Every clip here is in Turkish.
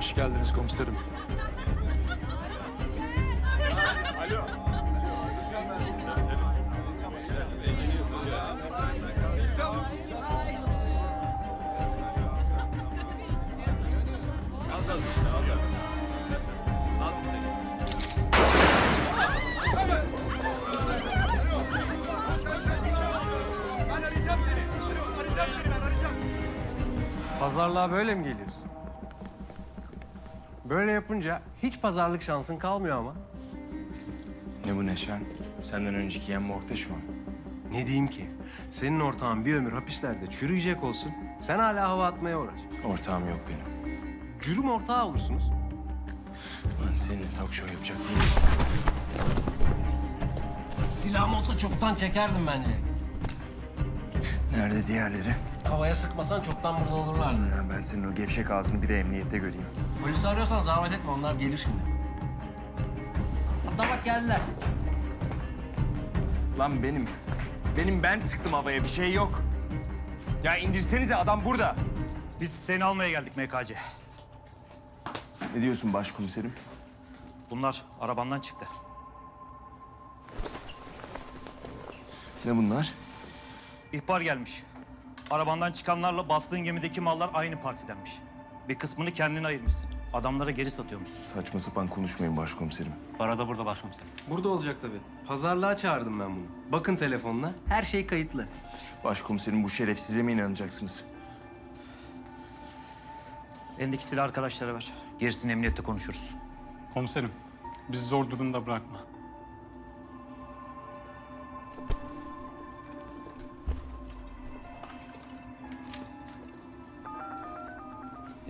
Hoş geldiniz komiserim. Pazarlığa böyle mi geliyorsun? Böyle yapınca hiç pazarlık şansın kalmıyor ama. Ne bu Neşen? Senden önceki yem morgda şu an. Ne diyeyim ki? Senin ortağın bir ömür hapislerde çürüyecek olsun. Sen hala hava atmaya uğraş. Ortağım yok benim. Cürüm ortağı olursunuz. Ben seninle talk show yapacak değilim. Silahım olsa çoktan çekerdim bence. Nerede diğerleri? Havaya sıkmasan çoktan burada olurlardı. Ya ben senin o gevşek ağzını bir de emniyette göreyim. Polisi arıyorsan zahmet etme onlar gelir şimdi. Hatta bak geldiler. Lan benim. Benim ben sıktım havaya bir şey yok. Ya indirsenize adam burada. Biz seni almaya geldik MKC. Ne diyorsun başkomiserim? Bunlar arabandan çıktı. Ne bunlar? İhbar gelmiş. Arabandan çıkanlarla bastığın gemideki mallar aynı partidenmiş. Bir kısmını kendine ayırmışsın. Adamlara geri satıyormuşsun. Saçma sapan konuşmayın başkomiserim. Para da burada başkomiserim. Burada olacak tabii. Pazarlığa çağırdım ben bunu. Bakın telefonuna. Her şey kayıtlı. Başkomiserim bu şerefsize mi inanacaksınız? Elindeki silah arkadaşlara ver. Gerisini emniyette konuşuruz. Komiserim, bizi zor durumda bırakma.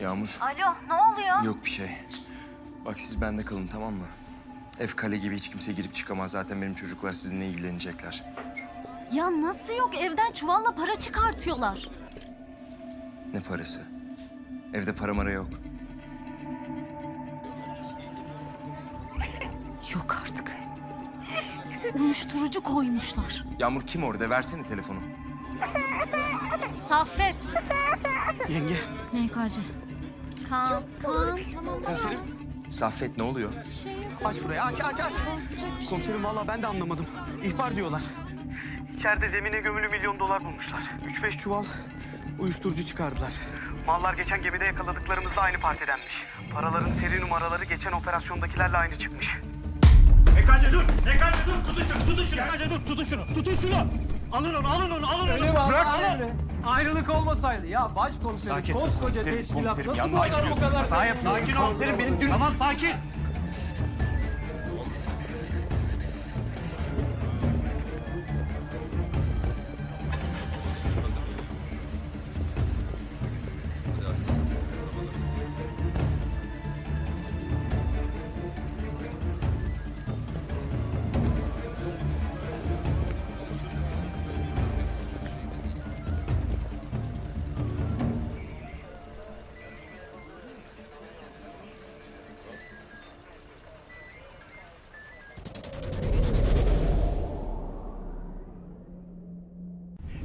Yağmur. Alo ne oluyor? Yok bir şey. Bak siz bende kalın tamam mı? Ev kale gibi hiç kimse girip çıkamaz. Zaten benim çocuklar sizinle ilgilenecekler. Ya nasıl yok evden çuvalla para çıkartıyorlar. Ne parası? Evde para mara yok. Yok artık. Uyuşturucu koymuşlar. Yağmur kim orada? Versene telefonu. Saffet. Yenge. MKC. Kaan. Kaan. Tamam tamam. Saffet ne oluyor? Aç burayı aç aç aç. Şey. Komiserim vallahi ben de anlamadım. İhbar diyorlar. İçeride zemine gömülü milyon dolar bulmuşlar. 3-5 çuval uyuşturucu çıkardılar. Mallar geçen gemide yakaladıklarımızla aynı partidenmiş. Paraların seri numaraları geçen operasyondakilerle aynı çıkmış. MKC dur! MKC dur! Tutun şunu! Tutun şunu! MKC dur! Tutun şunu! Tutun şunu! Alın onu! Alın onu! Alın onu! Bırak öyle. Ayrılık olmasaydı ya başkomiserim Sakin. koskoca Komiserim, teşkilat komiserim, nasıl yanlış bu kadar bu gidiyorsun. kadar Hata yapıyorsun. Sakin ol. Komiserim benim dün Tamam sakin.